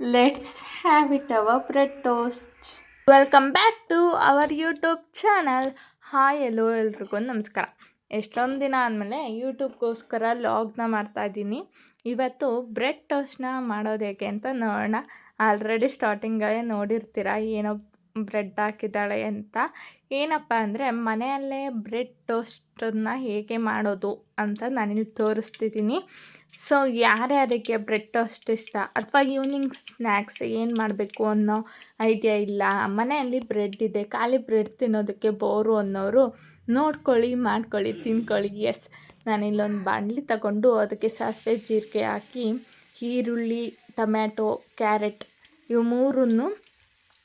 let's have it our bread toast welcome back to our YouTube channel hi hello ಎಲ್ರಿಗೂ, ನಮಸ್ಕಾರ. ಎಷ್ಟೊಂದು ದಿನ ಆದಮೇಲೆ ಯೂಟ್ಯೂಬ್ಗೋಸ್ಕರ ಲಾಗ್ನ ಮಾಡ್ತಾಯಿದ್ದೀನಿ ಇವತ್ತು ಬ್ರೆಡ್ ಟೋಸ್ಟ್ನ ಮಾಡೋದು ಹೇಗೆ ಅಂತ ನೋಡೋಣ. ಆಲ್ರೆಡಿ ಸ್ಟಾರ್ಟಿಂಗೇ ನೋಡಿರ್ತೀರ, ಏನೋ ಬ್ರೆಡ್ ಹಾಕಿದ್ದಾಳೆ ಅಂತ. ಏನಪ್ಪ ಅಂದರೆ ಮನೆಯಲ್ಲೇ ಬ್ರೆಡ್ ಟೋಸ್ಟನ್ನು ಹೇಗೆ ಮಾಡೋದು ಅಂತ ನಾನಿಲ್ಲಿ ತೋರಿಸ್ತಿದ್ದೀನಿ. ಸೊ ಯಾರ್ಯಾರಿಗೆ ಬ್ರೆಡ್ ಟೋಸ್ಟ್ ಇಷ್ಟ? ಅಥವಾ ಈವ್ನಿಂಗ್ ಸ್ನ್ಯಾಕ್ಸ್ ಏನು ಮಾಡಬೇಕು ಅನ್ನೋ ಐಡಿಯಾ ಇಲ್ಲ. ಮನೆಯಲ್ಲಿ ಬ್ರೆಡ್ ಇದೆ, ಖಾಲಿ ಬ್ರೆಡ್ ತಿನ್ನೋದಕ್ಕೆ ಬೋರು ಅನ್ನೋರು ನೋಡ್ಕೊಳ್ಳಿ, ಮಾಡ್ಕೊಳ್ಳಿ, ತಿನ್ಕೊಳ್ಳಿ. ಎಸ್, ನಾನಿಲ್ಲೊಂದು ಬಾಣಲಿ ತಗೊಂಡು ಅದಕ್ಕೆ ಸಾಸಿವೆ ಜೀರಿಗೆ ಹಾಕಿ, ಈರುಳ್ಳಿ, ಟೊಮ್ಯಾಟೊ, ಕ್ಯಾರೆಟ್ ಇವು ಮೂರನ್ನು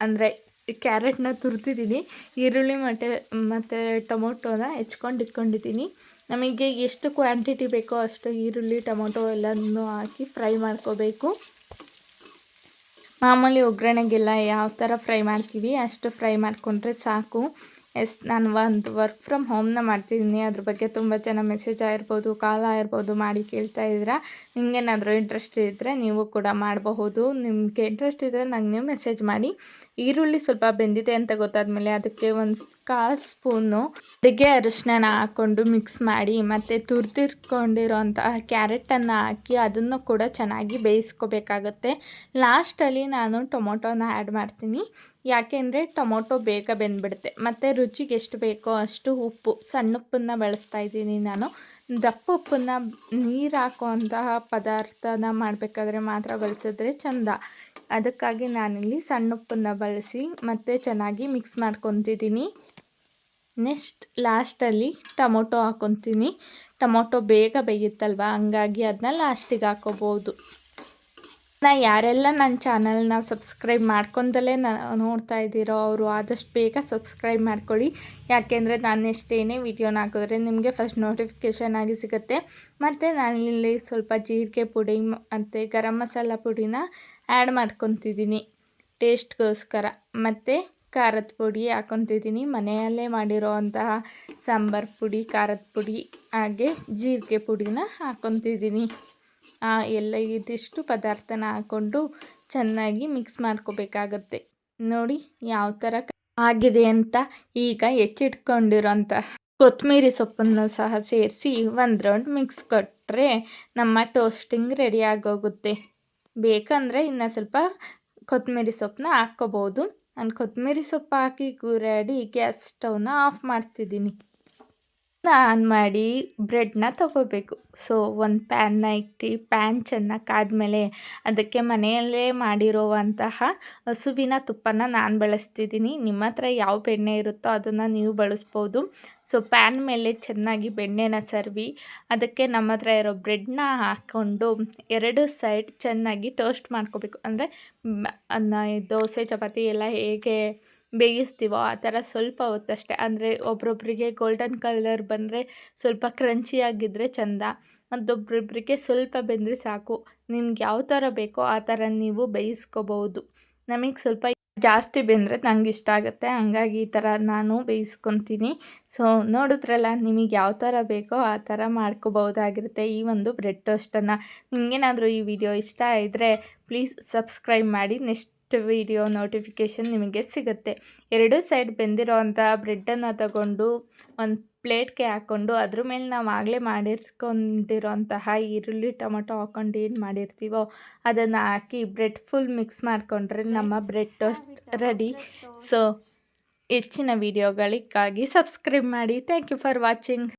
ಅಂದರೆ ಕ್ಯಾರೆಟ್ನ ತುರ್ತಿದ್ದೀನಿ ಈರುಳ್ಳಿ ಮತ್ತು ಮತ್ತು ಟೊಮೊಟೊನ ಹೆಚ್ಕೊಂಡು ಇಟ್ಕೊಂಡಿದ್ದೀನಿ. ನಮಗೆ ಎಷ್ಟು ಕ್ವಾಂಟಿಟಿ ಬೇಕೋ ಅಷ್ಟು ಈರುಳ್ಳಿ, ಟೊಮೊಟೊ ಎಲ್ಲನೂ ಹಾಕಿ ಫ್ರೈ ಮಾಡ್ಕೋಬೇಕು. ಮಾಮೂಲಿ ಒಗ್ಗರಣೆಗೆಲ್ಲ ಯಾವ ಥರ ಫ್ರೈ ಮಾಡ್ತೀವಿ ಅಷ್ಟು ಫ್ರೈ ಮಾಡಿಕೊಂಡ್ರೆ ಸಾಕು. ಎಸ್, ನಾನು ಒಂದು ವರ್ಕ್ ಫ್ರಮ್ ಹೋಮ್ನ ಮಾಡ್ತಿದ್ದೀನಿ ಅದ್ರ ಬಗ್ಗೆ ತುಂಬ ಜನ ಮೆಸೇಜ್ ಆಗಿರ್ಬೋದು ಕಾಲ್ ಆಗಿರ್ಬೋದು ಮಾಡಿ ಕೇಳ್ತಾ ಇದ್ದೀರಾ. ನಿಮಗೇನಾದರೂ ಇಂಟ್ರೆಸ್ಟ್ ಇದ್ದರೆ ನೀವು ಕೂಡ ಮಾಡಬಹುದು. ನಿಮಗೆ ಇಂಟ್ರೆಸ್ಟ್ ಇದ್ದರೆ ನನಗೆ ನೀವು ಮೆಸೇಜ್ ಮಾಡಿ. ಈರುಳ್ಳಿ ಸ್ವಲ್ಪ ಬೆಂದಿದೆ ಅಂತ ಗೊತ್ತಾದ್ಮೇಲೆ ಅದಕ್ಕೆ ಒಂದು ಕಾಲು ಸ್ಪೂನು ಅಡುಗೆ ಅರಿಶಿನ ಹಾಕ್ಕೊಂಡು ಮಿಕ್ಸ್ ಮಾಡಿ, ಮತ್ತು ತುರ್ತಿರ್ಕೊಂಡಿರೋಂತಹ ಕ್ಯಾರೆಟನ್ನು ಹಾಕಿ ಅದನ್ನು ಕೂಡ ಚೆನ್ನಾಗಿ ಬೇಯಿಸ್ಕೋಬೇಕಾಗತ್ತೆ. ಲಾಸ್ಟಲ್ಲಿ ನಾನು ಟೊಮೊಟೊನ ಆ್ಯಡ್ ಮಾಡ್ತೀನಿ. ಯಾಕೆಂದರೆ ಟೊಮೊಟೊ ಬೇಗ ಬೆಂದ್ಬಿಡುತ್ತೆ. ಮತ್ತು ರುಚಿಗೆ ಎಷ್ಟು ಬೇಕೋ ಅಷ್ಟು ಉಪ್ಪು. ಸಣ್ಣ ಉಪ್ಪನ್ನು ಬಳಸ್ತಾ ಇದ್ದೀನಿ ನಾನು. ದಪ್ಪ ಉಪ್ಪನ್ನು ನೀರು ಹಾಕುವಂತಹ ಪದಾರ್ಥನ ಮಾಡಬೇಕಾದ್ರೆ ಮಾತ್ರ ಬಳಸಿದ್ರೆ ಚೆಂದ. ಅದಕ್ಕಾಗಿ ನಾನಿಲ್ಲಿ ಸಣ್ಣ ಉಪ್ಪನ್ನು ಬಳಸಿ ಮತ್ತು ಚೆನ್ನಾಗಿ ಮಿಕ್ಸ್ ಮಾಡ್ಕೊತಿದ್ದೀನಿ. ನೆಕ್ಸ್ಟ್ ಲಾಸ್ಟಲ್ಲಿ ಟೊಮೊಟೊ ಹಾಕ್ಕೊತೀನಿ ಟೊಮೊಟೊ ಬೇಗ ಬೇಯುತ್ತಲ್ವ? ಹಂಗಾಗಿ ಅದನ್ನ ಲಾಸ್ಟಿಗೆ ಹಾಕೋಬೋದು. ನಾ ಯಾರೆಲ್ಲ ನನ್ನ ಚಾನಲ್ನ ಸಬ್ಸ್ಕ್ರೈಬ್ ಮಾಡ್ಕೊಂಡಲೇ ನೋಡ್ತಾ ಇದ್ದೀರೋ ಅವರು ಆದಷ್ಟು ಬೇಗ ಸಬ್ಸ್ಕ್ರೈಬ್ ಮಾಡ್ಕೊಳ್ಳಿ. ಯಾಕೆಂದರೆ ನಾನು ಎಷ್ಟೇನೇ ವಿಡಿಯೋನ ಹಾಕಿದ್ರೆ ನಿಮಗೆ ಫಸ್ಟ್ ನೋಟಿಫಿಕೇಷನ್ ಆಗಿ ಸಿಗುತ್ತೆ. ಮತ್ತು ನಾನಿಲ್ಲಿ ಸ್ವಲ್ಪ ಜೀರಿಗೆ ಪುಡಿ ಮತ್ತು ಗರಂ ಮಸಾಲ ಪುಡಿನ ಆ್ಯಡ್ ಮಾಡ್ಕೊತಿದ್ದೀನಿ. ಟೇಸ್ಟ್ಗೋಸ್ಕರ ಮತ್ತು ಖಾರದ ಪುಡಿ ಹಾಕೊತಿದ್ದೀನಿ. ಮನೆಯಲ್ಲೇ ಮಾಡಿರೋ ಅಂತಹ ಸಾಂಬಾರು ಪುಡಿ, ಖಾರದ ಪುಡಿ ಹಾಗೆ ಜೀರಿಗೆ ಪುಡಿನ ಹಾಕ್ಕೊತಿದ್ದೀನಿ ಎಲ್ಲ ಇದಿಷ್ಟು ಪದಾರ್ಥನ ಹಾಕ್ಕೊಂಡು ಚೆನ್ನಾಗಿ ಮಿಕ್ಸ್ ಮಾಡ್ಕೋಬೇಕಾಗತ್ತೆ. ನೋಡಿ ಯಾವ ಥರ ಆಗಿದೆ ಅಂತ ಈಗ ಹೆಚ್ಚಿಟ್ಕೊಂಡಿರೋಂಥ ಕೊತ್ತಂಬರಿ ಸೊಪ್ಪನ್ನು ಸಹ ಸೇರಿಸಿ ಒಂದು ರೌಂಡ್ ಮಿಕ್ಸ್ ಕೊಟ್ಟರೆ ನಮ್ಮ ಟೋಸ್ಟಿಂಗ್ ರೆಡಿ ಆಗೋಗುತ್ತೆ. ಬೇಕಂದರೆ ಇನ್ನು ಸ್ವಲ್ಪ ಕೊತ್ತಂಬರಿ ಸೊಪ್ಪನ್ನ ಹಾಕ್ಕೋಬೋದು. ನಾನು ಕೊತ್ತಂಬರಿ ಸೊಪ್ಪು ಹಾಕಿ ಗುರಾಡಿ ಗ್ಯಾಸ್ ಸ್ಟವ್ನ ಆಫ್ ಮಾಡ್ತಿದ್ದೀನಿ. ಆನ್ ಮಾಡಿ ಬ್ರೆಡ್ನ ತಗೋಬೇಕು. ಸೊ ಒಂದು ಪ್ಯಾನ್ನ ಇಟ್ಟು ಪ್ಯಾನ್ ಚೆನ್ನಾಗಿ ಕಾದ್ಮೇಲೆ ಅದಕ್ಕೆ ಮನೆಯಲ್ಲೇ ಮಾಡಿರುವಂತಹ ಹಸುವಿನ ತುಪ್ಪನ ನಾನು ಬಳಸ್ತಿದ್ದೀನಿ. ನಿಮ್ಮ ಹತ್ರ ಯಾವ ಬೆಣ್ಣೆ ಇರುತ್ತೋ ಅದನ್ನು ನೀವು ಬಳಸ್ಬೋದು. ಸೊ ಪ್ಯಾನ್ ಮೇಲೆ ಚೆನ್ನಾಗಿ ಬೆಣ್ಣೆನ ಸರ್ವಿ. ಅದಕ್ಕೆ ನಮ್ಮ ಹತ್ರ ಇರೋ ಬ್ರೆಡ್ನ ಹಾಕ್ಕೊಂಡು ಎರಡು ಸೈಡ್ ಚೆನ್ನಾಗಿ ಟೋಸ್ಟ್ ಮಾಡ್ಕೋಬೇಕು. ಅಂದರೆ ಅನ್ನ, ದೋಸೆ, ಚಪಾತಿ ಎಲ್ಲ ಹೇಗೆ ಬೇಯಿಸ್ತೀವೋ ಆ ಥರ ಸ್ವಲ್ಪ ಹೊತ್ತಷ್ಟೇ. ಅಂದರೆ ಒಬ್ರೊಬ್ಬರಿಗೆ ಗೋಲ್ಡನ್ ಕಲರ್ ಬಂದರೆ ಸ್ವಲ್ಪ ಕ್ರಂಚಿಯಾಗಿದ್ದರೆ ಚಂದ. ಮತ್ತೊಬ್ಬರೊಬ್ಬರಿಗೆ ಸ್ವಲ್ಪ ಬೆಂದರೆ ಸಾಕು. ನಿಮ್ಗೆ ಯಾವ ಥರ ಬೇಕೋ ಆ ಥರ ನೀವು ಬೇಯಿಸ್ಕೋಬಹುದು ನಮಗೆ ಸ್ವಲ್ಪ ಜಾಸ್ತಿ ಬೆಂದರೆ ನಂಗೆ ಇಷ್ಟ ಆಗುತ್ತೆ. ಹಂಗಾಗಿ ಈ ಥರ ನಾನು ಬೇಯಿಸ್ಕೊತೀನಿ. ಸೊ ನೋಡಿದ್ರಲ್ಲ, ನಿಮಗೆ ಯಾವ ಥರ ಬೇಕೋ ಆ ಥರ ಮಾಡ್ಕೋಬಹುದಾಗಿರುತ್ತೆ ಈ ಒಂದು ಬ್ರೆಡ್ ಟೋಸ್ಟನ್ನು ನಿಮಗೇನಾದರೂ ಈ ವಿಡಿಯೋ ಇಷ್ಟ ಇದ್ದರೆ ಪ್ಲೀಸ್ ಸಬ್ಸ್ಕ್ರೈಬ್ ಮಾಡಿ. ನೆಕ್ಸ್ಟ್ ವಿಡಿಯೋ ನೋಟಿಫಿಕೇಷನ್ ನಿಮಗೆ ಸಿಗುತ್ತೆ. ಎರಡು ಸೈಡ್ ಬೆಂದಿರೋ ಅಂಥ ಬ್ರೆಡ್ಡನ್ನು ತಗೊಂಡು, ಒಂದು ಪ್ಲೇಟ್ಗೆ ಹಾಕ್ಕೊಂಡು ಅದ್ರ ಮೇಲೆ ನಾವು ಆಗಲೇ ಮಾಡಿರ್ಕೊಂಡಿರೋಂತಹ ಈರುಳ್ಳಿ, ಟೊಮೊಟೊ ಹಾಕ್ಕೊಂಡು ಏನು ಮಾಡಿರ್ತೀವೋ ಅದನ್ನು ಹಾಕಿ ಬ್ರೆಡ್ ಫುಲ್ ಮಿಕ್ಸ್ ಮಾಡಿಕೊಂಡ್ರೆ ನಮ್ಮ ಬ್ರೆಡ್ ಟೋಸ್ಟ್ ರೆಡಿ. ಸೊ ಹೆಚ್ಚಿನ ವಿಡಿಯೋಗಳಿಗಾಗಿ ಸಬ್ಸ್ಕ್ರೈಬ್ ಮಾಡಿ. Thank you for watching